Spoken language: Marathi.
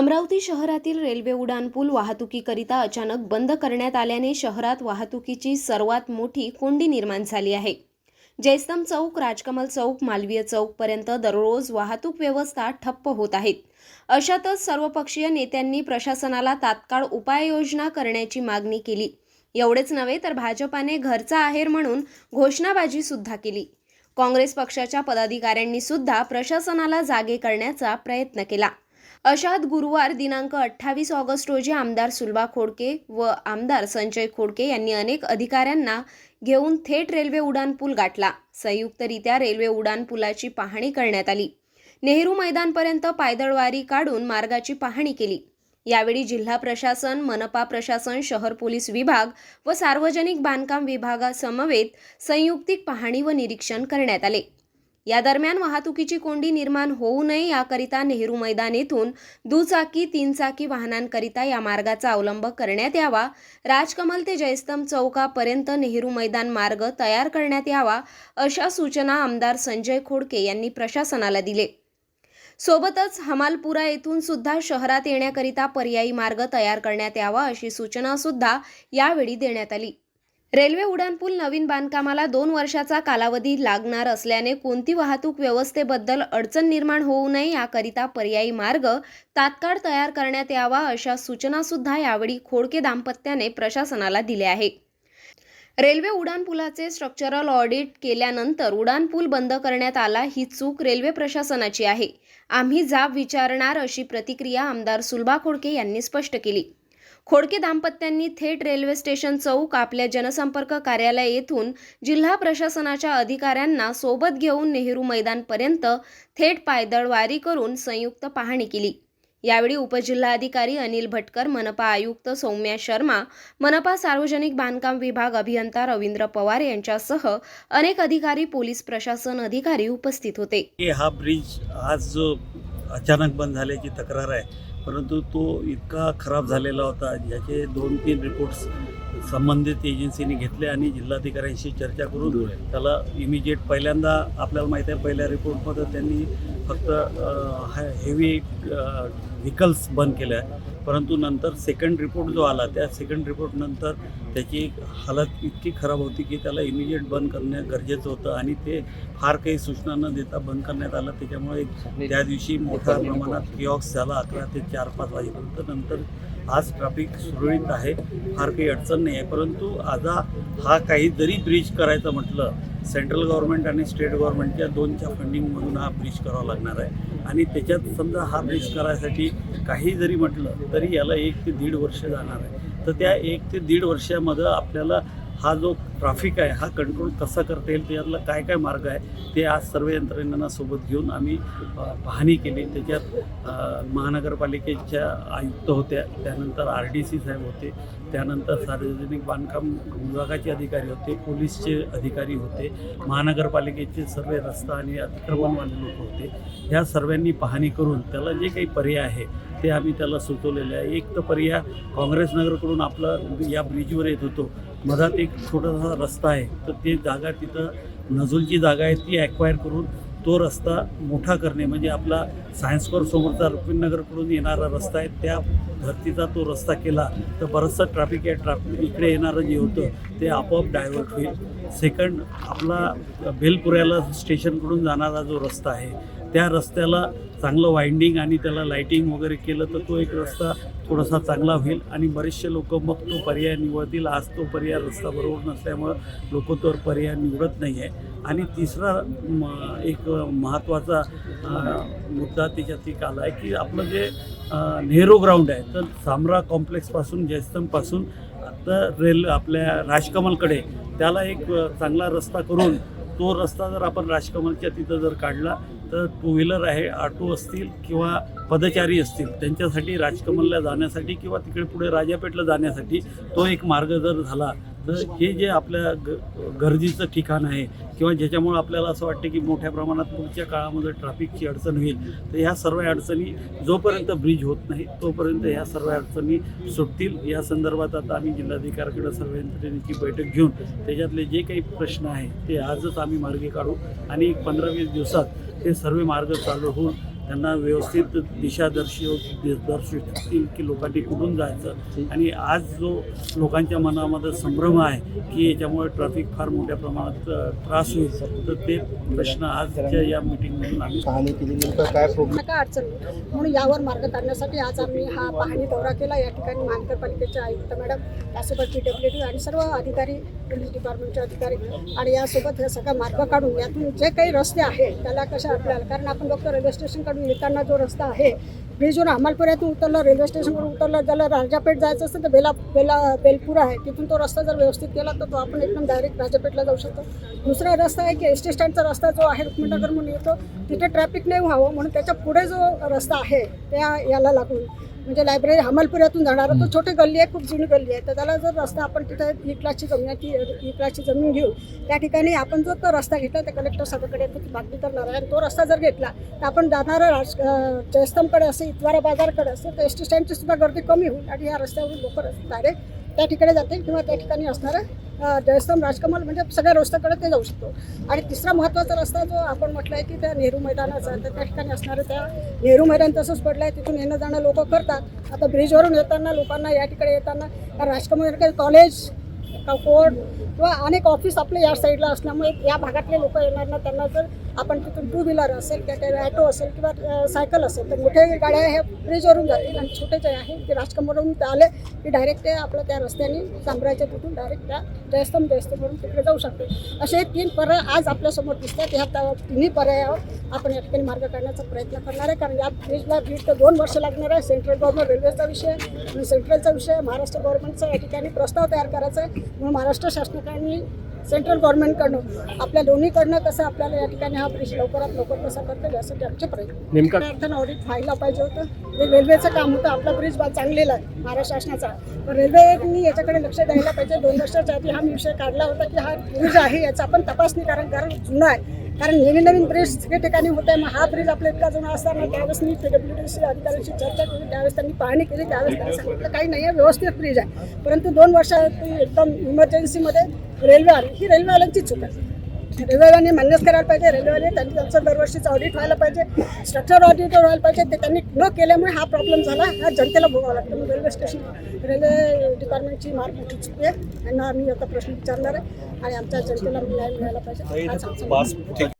अमरावती शहरातील रेल्वे उड्डाणपूल वाहतुकीकरिता अचानक बंद करण्यात आल्याने शहरात वाहतुकीची सर्वात मोठी कोंडी निर्माण झाली आहे. जयस्तंभ चौक राजकमल चौक मालवीय चौकपर्यंत दररोज वाहतूक व्यवस्था ठप्प होत आहेत. अशातच सर्वपक्षीय नेत्यांनी प्रशासनाला तात्काळ उपाययोजना करण्याची मागणी केली. एवढेच नव्हे तर भाजपाने घरचा आहेर म्हणून घोषणाबाजी सुद्धा केली. काँग्रेस पक्षाच्या पदाधिकाऱ्यांनी सुद्धा प्रशासनाला जागे करण्याचा प्रयत्न केला. अशात गुरुवार दिनांक अठ्ठावीस ऑगस्ट रोजी आमदार सुलभा खोडके व आमदार संजय खोडके यांनी अनेक अधिकाऱ्यांना घेऊन थेट रेल्वे उड्डाणपूल गाठला. संयुक्तरित्या रेल्वे उड्डाणपुलाची पाहणी करण्यात आली. नेहरू मैदानपर्यंत पायदळवारी काढून मार्गाची पाहणी केली. यावेळी जिल्हा प्रशासन मनपा प्रशासन शहर पोलीस विभाग व सार्वजनिक बांधकाम विभागासमवेत संयुक्तिक पाहणी व निरीक्षण करण्यात आले. या दरम्यान वाहतुकीची कोंडी निर्माण होऊ नये याकरिता नेहरू मैदान येथून दुचाकी तीनचाकी वाहनांकरिता या मार्गाचा अवलंब करण्यात यावा. राजकमल ते जयस्तंभ चौकापर्यंत नेहरू मैदान मार्ग तयार करण्यात यावा अशा सूचना आमदार संजय खोडके यांनी प्रशासनाला दिले. सोबतच हमालपुरा येथून सुद्धा शहरात येण्याकरिता पर्यायी मार्ग तयार करण्यात यावा अशी सूचना सुद्धा यावेळी देण्यात आली. रेल्वे उड्डाणपूल नवीन बांधकामाला दोन वर्षाचा कालावधी लागणार असल्याने कोणती वाहतूक व्यवस्थेबद्दल अडचण निर्माण होऊ नये याकरिता पर्यायी मार्ग तात्काळ तयार करण्यात यावा अशा सूचनासुद्धा यावेळी खोडके दाम्पत्याने प्रशासनाला दिल्या आहे रेल्वे उड्डाणपुलाचे स्ट्रक्चरल ऑडिट केल्यानंतर उड्डाणपूल बंद करण्यात आला ही चूक रेल्वे प्रशासनाची आहे. आम्ही जाब विचारणार अशी प्रतिक्रिया आमदार सुलभा खोडके यांनी स्पष्ट केली. खोडके दाम्पत्यांनी थेट रेल्वे स्टेशन चौक आपल्या जनसंपर्क कार्यालय येथून जिल्हा प्रशासनाच्या अधिकाऱ्यांना सोबत घेऊन नेहरू मैदानपर्यंत थेट पायदळ वारी करून संयुक्त पाहणी केली. यावेळी उपजिल्हाधिकारी अनिल भटकर मनपा आयुक्त सौम्या शर्मा मनपा सार्वजनिक बांधकाम विभाग अभियंता रवींद्र पवार यांच्यासह अनेक अधिकारी पोलीस प्रशासन अधिकारी उपस्थित होते. हा ब्रिज आज जो अचानक बंद झाल्याची तक्रार आहे परंतु तो इतका खराब झालेला होता ज्याचे दोन तीन रिपोर्ट्स संबंधित एजन्सीने घेतले आणि जिल्हाधिकाऱ्यांशी चर्चा करून त्याला इमिजिएट पहिल्यांदा आपल्याला माहीत आहे पहिल्या रिपोर्टमध्ये त्यांनी फक्त हेवी व्हिकल्स बंद केल्या. आहे परंतु नंतर सेकंड रिपोर्ट जो आला त्या सेकंड रिपोर्टनंतर त्याची हालत इतकी खराब होती की त्याला इमिजिएट बंद करणं गरजेचं होतं आणि ते फार काही सूचना न देता बंद करण्यात आलं. त्याच्यामुळे त्या दिवशी मोठ्या प्रमाणात किऑक्स झाला. अकरा ते चार पाच वाजेपर्यंत नंतर आज ट्रॅफिक सुरळीत आहे. फार काही अडचण नाही आहे परंतु आता हा काही जरी ब्रिज करायचं म्हटलं सेंट्रल गव्हर्नमेंट आणि स्टेट गव्हर्नमेंटच्या दोनच्या फंडिंगमधून हा ब्रिज करावा लागणार आहे. आणि त्याच्यात समजा हा ब्रिज करायसाठी काही जरी म्हटलं तरी याला एक ते दीड वर्ष जाणार आहे. तर त्या एक ते दीड वर्षामध्ये आपल्याला हा जो ट्रॅफिक आहे हा कंट्रोल कसा करता येईल त्याच्यातला काय काय मार्ग आहे ते आज सर्व यंत्रणांना सोबत घेऊन आम्ही पाहणी केली. त्याच्यात महानगरपालिकेच्या आयुक्त होत्या त्यानंतर आर डी सी साहेब होते त्यानंतर सार्वजनिक बांधकाम विभागाचे अधिकारी होते पोलीसचे अधिकारी होते महानगरपालिकेचे सर्व रस्ता आणि अतिक्रमणवाले लोक होते. ह्या सर्वांनी पाहणी करून त्याला जे काही पर्याय आहे ते आम्ही त्याला सुचवलेले आहे. एक तर पर्याय काँग्रेस नगरकडून आपलं या ब्रिजवर येत होतो. मधात एक छोटासा रस्ता आहे तर ते जागा तिथं नजूलची जागा आहे ती ॲक्वायर करून तो रस्ता मोठा करणे म्हणजे आपला सायन्स कोर समोरचा रुक्मिणनगरकडून येणारा रस्ता आहे त्या धर्तीचा तो रस्ता केला तर बरंचसं ट्रॅफिक आहे ट्रॅफिक इकडे येणारं जे होतं ते आपोआप डायव्हर्ट होईल. सेकंड आपला बेलपुऱ्याला स्टेशनकडून जाणारा जो रस्ता आहे त्या रस्त्याला चांगलं वाइंडिंग आणि त्याला लाईटिंग वगैरे केलं तर तो एक रस्ता थोडासा चांगला होईल आणि बरेचसे लोक मग तो पर्याय निवडतील. आज तो पर्याय रस्ता बरोबर नसल्यामुळं लोक तो पर्याय निवडत नाही आहे आणि तिसरा म, एक महत्त्वाचा मुद्दा त्याच्यात एक आला आहे की आपलं जे नेहरू ग्राउंड आहे तर सामरा कॉम्प्लेक्सपासून जयस्तंभपासून आता रेल आपल्या राजकमलकडे त्याला एक चांगला रस्ता करून तो रस्ता जर आपण राजकमलच्या तिथं जर काढला तर टू व्हीलर आहे ऑटो असतील किंवा पदचारी असतील त्यांच्यासाठी राजकमलला जाण्यासाठी किंवा तिकडे पुढे राजापेठला जाण्यासाठी तो एक मार्ग जर झाला हे जे आपल्या ग गरजेचं ठिकाण आहे किंवा ज्याच्यामुळं आपल्याला असं वाटतं की मोठ्या प्रमाणात पुढच्या काळामध्ये ट्रॅफिकची अडचण होईल तर ह्या सर्व अडचणी जोपर्यंत ब्रिज होत नाही तोपर्यंत ह्या सर्व अडचणी सुटतील. या संदर्भात आता आम्ही जिल्हाधिकाऱ्याकडे सर्व यंत्रणेची बैठक घेऊन त्याच्यातले जे काही प्रश्न आहे ते आजच आम्ही मार्गी काढू आणि एक पंधरा वीस दिवसात ते सर्व मार्ग चालू होऊन त्यांना व्यवस्थित दिशादर्शी दर्शवतील की लोकांनी कुठून जायचं. आणि आज जो लोकांच्या मनामध्ये संभ्रम आहे की याच्यामुळे ट्रॅफिक फार मोठ्या प्रमाणात त्रास होईल तर ते प्रश्न आजच्या या मिटिंगमधून आम्ही पाहणी केली नेमकं काय प्रॉब्लेम काय अडचण. म्हणून यावर मार्ग काढण्यासाठी आज आम्ही हा पाहणी दौरा केला. या ठिकाणी महानगरपालिकेचे आयुक्त मॅडम त्यासोबत पी डब्ल्यू डी आणि सर्व अधिकारी पोलीस डिपार्टमेंटचे अधिकारी आणि यासोबत हे सगळा मार्ग काढून यातून जे काही रस्ते आहेत त्याला कशा आपल्याला कारण आपण बघतो रेल्वे स्टेशनकडून येताना जो रस्ता आहे ब्रिजवर अमलपुऱ्यातून उतरलं रेल्वे स्टेशनवर उतरलं ज्याला राजापेठ जायचं असेल तर बेला बेला बेलपूर आहे. तिथून तो रस्ता जर व्यवस्थित केला तर तो आपण एकदम डायरेक्ट राजापेठला जाऊ शकतो. दुसरा रस्ता आहे की एस टी स्टँडचा रस्ता जो आहे रुक्मिणनगर म्हणून येतो. तिथे ट्रॅफिक नाही व्हावं म्हणून त्याच्या पुढे जो रस्ता आहे त्या याला लागून. म्हणजे लायब्ररी हमालपुऱ्यातून जाणारा तो छोटी गल्ली आहे खूप जुनी गल्ली आहे. तर त्याला जर रस्ता आपण तिथे एक लाखची जमिनाची एक लाखची जमीन घेऊ त्या ठिकाणी आपण जो तो रस्ता घेतला त्या कलेक्टर साहेबाकडे तो मागणी करणार आहे. आणि तो रस्ता जर घेतला तर आपण जाणारं राज जयस्तंभकडे असेल इतवारा बाजारकडे असेल तर एस टी स्टँडची सुद्धा गर्दी कमी होईल आणि या रस्त्यावरून लोक डायरेक्ट त्या ठिकाणी जातील किंवा त्या ठिकाणी असणारं जयस्तंभ राजकमल म्हणजे सगळ्या रस्त्याकडे ते जाऊ शकतो. आणि तिसरा महत्त्वाचा रस्ता जो आपण म्हटलं आहे की त्या नेहरू मैदानाचा तर त्या ठिकाणी असणारं त्या नेहरू मैदान तसंच पडलं आहे तिथून येणं जाणं लोक करतात. आता ब्रिजवरून येताना लोकांना या ठिकाणी येताना राजकमल कॉलेज कोर्ट किंवा अनेक ऑफिस आपले या साईडला असल्यामुळे या भागातले लोक येणार ना त्यांना जर आपण तिथून टू व्हीलर असेल किंवा ॲटो असेल किंवा सायकल असेल तर मोठ्या गाड्या ह्या ब्रिजवरून जातील आणि छोटे जे आहे ते राजकमलवरून ते आले की डायरेक्ट ते आपलं त्या रस्त्याने साम्राज्य तिथून डायरेक्ट त्या जयस्तंभ जयस्तंभवरून तिकडे जाऊ शकते. असे तीन पर्याय आज आपल्यासमोर दिसतात. ह्या त्या तिन्ही पर्यायावर आपण या ठिकाणी मार्ग काढण्याचा प्रयत्न करणार आहे. कारण या ब्रिजला ब्रिज तर दोन वर्ष लागणार आहे. सेंट्रल गव्हर्नमेंट रेल्वेचा विषय आहे आणि सेंट्रलचा विषय महाराष्ट्र गव्हर्नमेंटचा या ठिकाणी प्रस्ताव तयार करायचा आहे. म्हणून महाराष्ट्र शासनाने सेंट्रल गव्हर्नमेंटकडनं आपल्या दोन्हीकडनं कसं आपल्याला या ठिकाणी हा ब्रिज लवकरात लवकर कसा करता येईल यासाठी आमचे प्रयत्न. नेमका अर्थानं ऑडिट व्हायला पाहिजे होतं. जे रेल्वेचं काम होतं. आपला ब्रिज बा चांगलेला आहे महाराष्ट्र शासनाचा. पण रेल्वेनी याच्याकडे लक्ष द्यायला पाहिजे. दोन वर्षाच्या आधी हा विषय काढला होता की हा ब्रिज आहे याचा आपण तपासणी कारण कारण जुना आहे. कारण नवीन नवीन ब्रिज सगळे ठिकाणी होत आहे मग हा ब्रिज आपल्या इतका जुना असताना त्यावेळेस मी पीडब्ल्यू डी सी अधिकाऱ्यांशी चर्चा केली त्यावेळेस त्यांनी पाहणी केली त्यावेळेस त्यांनी सांगितलं काही नाही आहे व्यवस्थित ब्रिज आहे. परंतु दोन वर्षात एकदम इमर्जन्सीमध्ये रेल्वे आली. ही रेल्वेवाल्यांची चूक आहे. रेल्वेवाल्यांनी मान्यच करायला पाहिजे. रेल्वेवाले त्यांनी त्यांचं दरवर्षीचं ऑडिट व्हायला पाहिजे. स्ट्रक्चर ऑडिट व्हायला पाहिजे. ते त्यांनी न केल्यामुळे हा प्रॉब्लेम झाला. हा जनतेला भोगावा लागतो. मग रेल्वे स्टेशन रेल्वे डिपार्टमेंटची मार्ग मोठी चुकी आहे त्यांना आम्ही आता प्रश्न विचारणार आहे. आणि आमच्या जनतेला न्याय मिळायला पाहिजे.